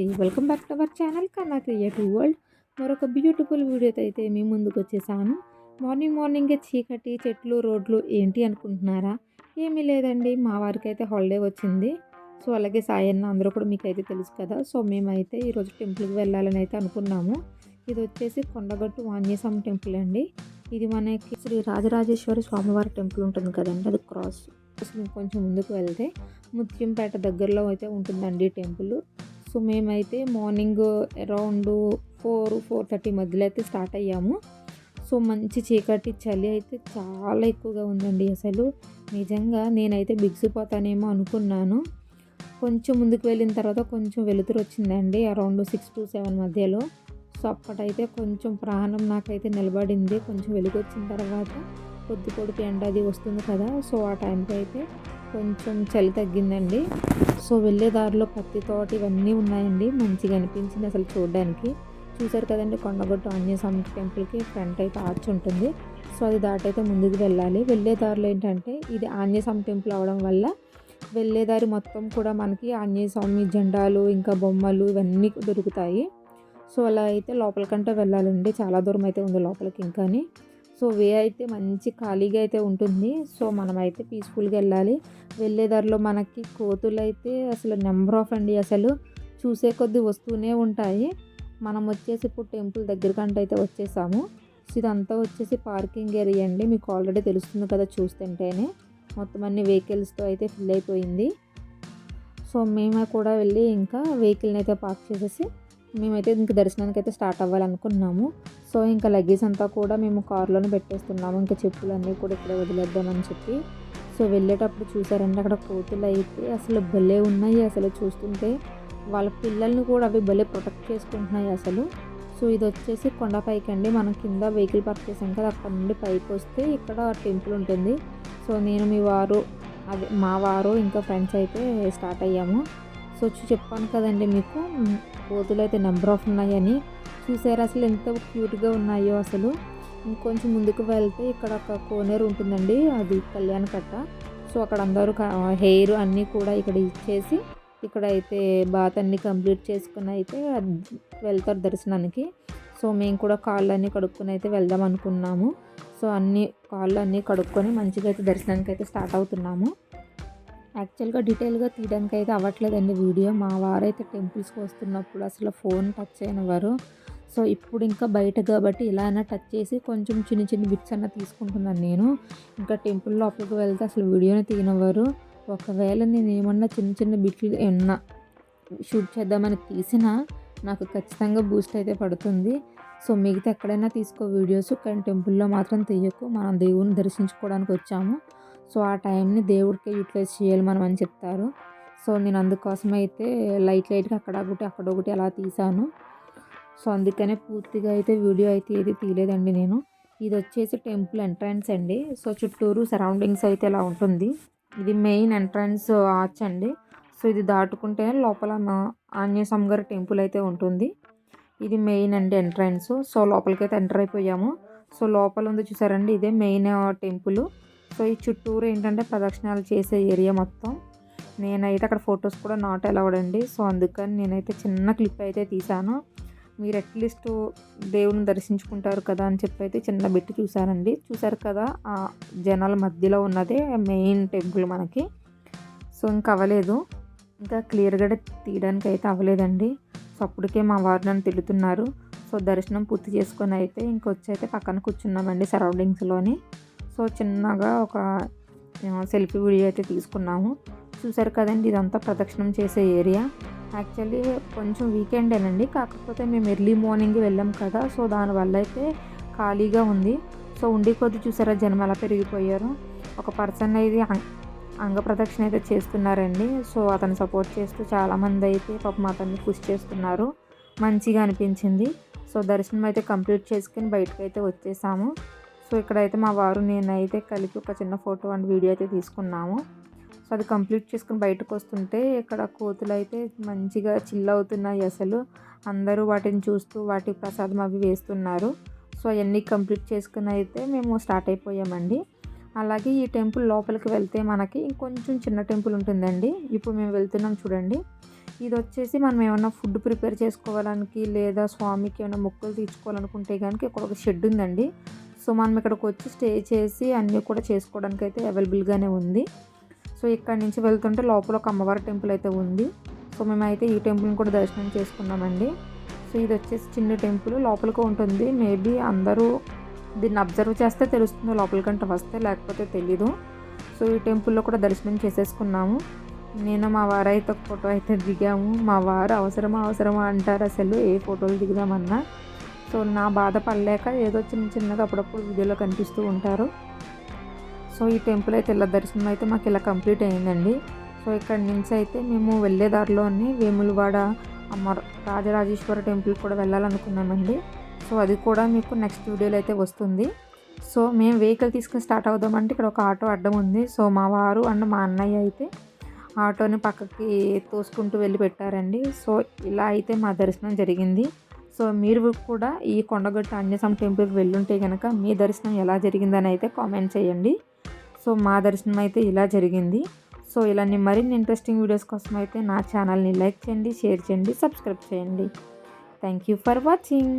నమస్తే. Welcome back to our channel Kanna creative world మరొక beautiful వీడియోతో అయితే మీ ముందుకు వచ్చేసాను. మార్నింగ్ మార్నింగే చీకటి చెట్లు రోడ్లు ఏంటి అనుకుంటున్నారా? ఏమీ లేదండి. మా వారికి అయితే హాలిడే వచ్చింది. సో అలాగే సాయన్న అందరూ కూడా మీకు అయితే తెలుసు కదా. సో మేమైతే ఈరోజు టెంపుల్కి వెళ్ళాలని అయితే అనుకున్నాము. ఇది వచ్చేసి కొండగట్టు ఆంజనేయస్వామి టెంపుల్ అండి. ఇది మనకి శ్రీ రాజరాజేశ్వరి స్వామివారి టెంపుల్ ఉంటుంది కదండి. అది క్రాస్ కొంచెం ముందుకు వెళ్తే ముత్యంపేట దగ్గరలో అయితే ఉంటుందండి టెంపుల్ సో మేమైతే morning around four four thirty మధ్యలో అయితే స్టార్ట్ అయ్యాము. సో మంచి చీకటి చలి అయితే చాలా ఎక్కువగా ఉందండి అసలు. నిజంగా నేనైతే బిగిసిపోతానేమో అనుకున్నాను. కొంచెం ముందుకు వెళ్ళిన తర్వాత కొంచెం వెలుతురు వచ్చిందండి అరౌండ్ సిక్స్ టు సెవెన్ మధ్యలో. సో అప్పటైతే కొంచెం ప్రాణం నాకైతే నిలబడింది. కొంచెం వెలుగు వచ్చిన తర్వాత కొద్ది ఎండ అది వస్తుంది కదా సో ఆ టైంకి అయితే కొంచెం చలి తగ్గిందండి. సో వెళ్ళే దారిలో పత్తి తోట ఇవన్నీ ఉన్నాయండి. మంచిగా అనిపించింది అసలు చూడడానికి. చూసారు కదండి కొండగొట్టు ఆంజనేయ స్వామి టెంపుల్కి ఫ్రంట్ అయితే ఆర్చ్ ఉంటుంది. సో అది దాటైతే ముందుకు వెళ్ళాలి. వెళ్ళే దారిలో ఏంటంటే ఇది ఆంజనేయ స్వామి టెంపుల్ అవడం వల్ల వెళ్ళేదారి మొత్తం కూడా మనకి ఆంజనేయ స్వామి జెండాలు ఇంకా బొమ్మలు ఇవన్నీ దొరుకుతాయి. సో అలా అయితే లోపలికంటే వెళ్ళాలండి. చాలా దూరం అయితే ఉంది లోపలికి ఇంకాని. సో వే అయితే మంచి ఖాళీగా అయితే ఉంటుంది. సో మనమైతే పీస్ఫుల్గా వెళ్ళాలి. వెళ్ళే దారిలో మనకి కోతులు అయితే అసలు నెంబర్ ఆఫ్ అండి అసలు. చూసే కొద్దీ వస్తూనే ఉంటాయి. మనం వచ్చేసి ఇప్పుడు టెంపుల్ దగ్గరకంటే అయితే వచ్చేసాము. సో ఇదంతా వచ్చేసి పార్కింగ్ ఏరియా అండి. మీకు ఆల్రెడీ తెలుస్తుంది కదా చూస్తుంటేనే. మొత్తం అన్ని వెహికల్స్తో అయితే ఫిల్ అయిపోయింది. సో మేము కూడా వెళ్ళి ఇంకా వెహికల్ని అయితే పార్క్ చేసేసి మేమైతే ఇంక దర్శనానికి అయితే స్టార్ట్ అవ్వాలనుకున్నాము. సో ఇంకా లగేజ్ అంతా కూడా మేము కారులోనే పెట్టేస్తున్నాము. ఇంకా చెప్పులన్నీ కూడా ఇక్కడ వదిలేద్దామని చెప్పి. సో వెళ్ళేటప్పుడు చూసారండి అక్కడ కోతులు అయితే అసలు భలే ఉన్నాయి అసలు చూస్తుంటే. వాళ్ళ పిల్లల్ని కూడా అవి భలే ప్రొటెక్ట్ చేసుకుంటున్నాయి అసలు. సో ఇది వచ్చేసి కొండపైకి అండి. మనం కింద వెహికల్ పార్క్ చేసాం కదా అక్కడ నుండి పైకి వస్తే ఇక్కడ టెంపుల్ ఉంటుంది. సో నేను మీ వారు అదే మా వారు ఇంకా ఫ్రెండ్స్ అయితే స్టార్ట్ అయ్యాము. సో చెప్పాను కదండి మీకు. కోతులు అయితే నెంబర్ ఆఫ్ ఉన్నాయని. చూసారు అసలు ఎంత క్యూట్గా ఉన్నాయో అసలు. ఇంకొంచెం ముందుకు వెళ్తే ఇక్కడ ఒక కోనేరు ఉంటుందండి అది కళ్యాణ కట్ట. సో అక్కడ అందరూ హెయిర్ అన్నీ కూడా ఇక్కడ ఇచ్చేసి ఇక్కడ అయితే బాత్ అన్నీ కంప్లీట్ చేసుకుని అయితే వెళ్తారు దర్శనానికి. సో మేము కూడా కాళ్ళు అన్నీ కడుక్కొని అయితే వెళ్దాం అనుకున్నాము. సో అన్ని కాళ్ళు అన్నీ కడుక్కొని మంచిగా అయితే దర్శనానికి అయితే స్టార్ట్ అవుతున్నాము. యాక్చువల్గా డీటెయిల్గా తీయడానికి అయితే అవ్వట్లేదండి వీడియో. మా వారైతే టెంపుల్స్కి వస్తున్నప్పుడు అసలు ఫోన్ టచ్ అయినవారు సో ఇప్పుడు ఇంకా బయట కాబట్టి ఇలా అయినా టచ్ చేసి కొంచెం చిన్న చిన్న బిట్స్ అన్న తీసుకుంటున్నాను నేను. ఇంకా టెంపుల్ లోపలికి వెళ్తే అసలు వీడియోని తీయనివ్వరు. ఒకవేళ నేను ఏమన్నా చిన్న చిన్న బిట్లు ఏమన్నా షూట్ చేద్దామని తీసినా నాకు ఖచ్చితంగా బూస్ట్ అయితే పడుతుంది. సో మిగతా ఎక్కడైనా తీసుకో వీడియోస్. కానీ టెంపుల్లో మాత్రం తీయకు. మనం దేవుని దర్శించుకోవడానికి వచ్చాము. సో ఆ టైంని దేవుడికే యూటిలైజ్ చేయాలి మనం అని చెప్తారు. సో నేను అందుకోసం అయితే లైట్ లైట్గా అక్కడ ఒకటి అక్కడ ఒకటి అలా తీసాను సో అందుకనే పూర్తిగా అయితే వీడియో అయితే ఏది తీయలేదండి నేను. ఇది వచ్చేసి టెంపుల్ ఎంట్రన్స్ అండి. సో చుట్టూరు సరౌండింగ్స్ అయితే ఇలా ఉంటుంది. ఇది మెయిన్ ఎంట్రన్స్ ఆర్చ్ అండి. సో ఇది దాటుకుంటే లోపల ఆంజనేయ స్వామి గారి టెంపుల్ అయితే ఉంటుంది. ఇది మెయిన్ అండి ఎంట్రన్స్. సో లోపలికి అయితే ఎంటర్ అయిపోయాము. సో లోపల ఉంది చూసారండి ఇదే మెయిన్ టెంపుల్. సో ఈ చుట్టూరు ఏంటంటే ప్రదక్షిణాలు చేసే ఏరియా మొత్తం. నేనైతే అక్కడ ఫొటోస్ కూడా నాట్ అలౌడ్ అండి. సో అందుకని నేనైతే చిన్న క్లిప్ అయితే తీశాను. మీరు అట్లీస్ట్ దేవుని దర్శించుకుంటారు కదా అని చెప్పి అయితే చిన్న బిట్టు చూశానండి. చూసారు కదా ఆ జనాల మధ్యలో ఉన్నదే మెయిన్ టెంపుల్ మనకి. సో ఇంకా అవ్వలేదు. ఇంకా క్లియర్గా తీయడానికి అయితే అవ్వలేదండి. సో అప్పటికే మా వారు నన్ను తిడుతున్నారు. సో దర్శనం పూర్తి చేసుకొని అయితే ఇంకొచ్చి అయితే పక్కన కూర్చున్నామండి సరౌండింగ్స్లోని. సో చిన్నగా ఒక సెల్ఫీ వీడియో అయితే తీసుకున్నాము. చూసారు కదండి ఇదంతా ప్రదక్షిణం చేసే ఏరియా. యాక్చువల్లీ కొంచెం వీకెండేనండి కాకపోతే మేము ఎర్లీ మార్నింగ్ వెళ్ళాం కదా సో దానివల్ల అయితే ఖాళీగా ఉంది. సో ఉండి కొద్ది చూసారా జనం ఎలా పెరిగిపోయారు. ఒక పర్సన్ అయితే అంగ ప్రదక్షిణ అయితే చేస్తున్నారండి. సో అతను సపోర్ట్ చేస్తూ చాలామంది అయితే పాపం అతన్ని పుష్ చేస్తున్నారు. మంచిగా అనిపించింది. సో దర్శనం అయితే కంప్లీట్ చేసుకుని బయటకు అయితే వచ్చేసాము. సో ఇక్కడైతే మా వారు నేనైతే కలిపి ఒక చిన్న ఫోటో అండ్ వీడియో అయితే తీసుకున్నాము. సో అది కంప్లీట్ చేసుకుని బయటకు వస్తుంటే ఇక్కడ కోతులు అయితే మంచిగా చిల్ అవుతున్నాయి అసలు. అందరూ వాటిని చూస్తూ వాటి ప్రసాదం అవి వేస్తున్నారు. సో అవన్నీ కంప్లీట్ చేసుకుని అయితే మేము స్టార్ట్ అయిపోయామండి. అలాగే ఈ టెంపుల్ లోపలికి వెళ్తే మనకి ఇంకొంచెం చిన్న టెంపుల్ ఉంటుందండి. ఇప్పుడు మేము వెళ్తున్నాం చూడండి. ఇది వచ్చేసి మనం ఏమైనా ఫుడ్ ప్రిపేర్ చేసుకోవడానికి లేదా స్వామికి ఏమైనా మొక్కలు తీర్చుకోవాలనుకుంటే కనుక ఇక్కడ ఒక షెడ్ ఉందండి. సో మనం ఇక్కడికి వచ్చి స్టే చేసి అన్నీ కూడా చేసుకోవడానికి అయితే అవైలబుల్గానే ఉంది. సో ఇక్కడ నుంచి వెళ్తుంటే లోపల ఒక అమ్మవారి టెంపుల్ అయితే ఉంది. సో మేమైతే ఈ టెంపుల్ని కూడా దర్శనం చేసుకున్నామండి. సో ఇది వచ్చేసి చిన్న టెంపుల్. లోపలికి ఉంటుంది. మేబీ అందరూ దీన్ని అబ్జర్వ్ చేస్తే తెలుస్తుంది లోపలికంటే వస్తే లేకపోతే తెలీదు. సో ఈ టెంపుల్లో కూడా దర్శనం చేసేసుకున్నాము. నేను మా వారు అయితే ఒక ఫోటో అయితే దిగాము. మా వారు అవసరమా అవసరమా అంటారు అసలు ఏ ఫోటోలు దిగుదామన్నా. సో నా బాధ పడలేక ఏదో చిన్న చిన్నగా అప్పుడప్పుడు వీడియోలో కనిపిస్తూ ఉంటారు. సో ఈ టెంపుల్ అయితే ఇలా దర్శనం అయితే మాకు ఇలా కంప్లీట్ అయిందండి. సో ఇక్కడ నుంచి అయితే మేము వెళ్ళే దారిలోనే వేములవాడ అమ్మ రాజరాజేశ్వర టెంపుల్ కూడా వెళ్ళాలనుకున్నామండి. సో అది కూడా మీకు నెక్స్ట్ వీడియోలో అయితే వస్తుంది. సో మేము వెహికల్ తీసుకుని స్టార్ట్ అవుదామంటే ఇక్కడ ఒక ఆటో అడ్డం ఉంది. సో మా వారు అండ్ మా అన్నయ్య అయితే ఆటోని పక్కకి తోసుకుంటూ వెళ్ళి పెట్టారండి. సో ఇలా అయితే మా దర్శనం జరిగింది. సో మీరు కూడా ఈ కొండగట్టు ఆంజనేయస్వామి టెంపుల్కి వెళ్ళుంటే కనుక మీ దర్శనం ఎలా జరిగిందని అయితే కామెంట్ చేయండి. సో మా దర్శనం అయితే ఇలా జరిగింది. సో ఇలాంటి మరిన్ని ఇంట్రెస్టింగ్ వీడియోస్ కోసం అయితే నా ఛానల్ని లైక్ చేయండి షేర్ చేయండి సబ్స్క్రైబ్ చేయండి. Thank you for watching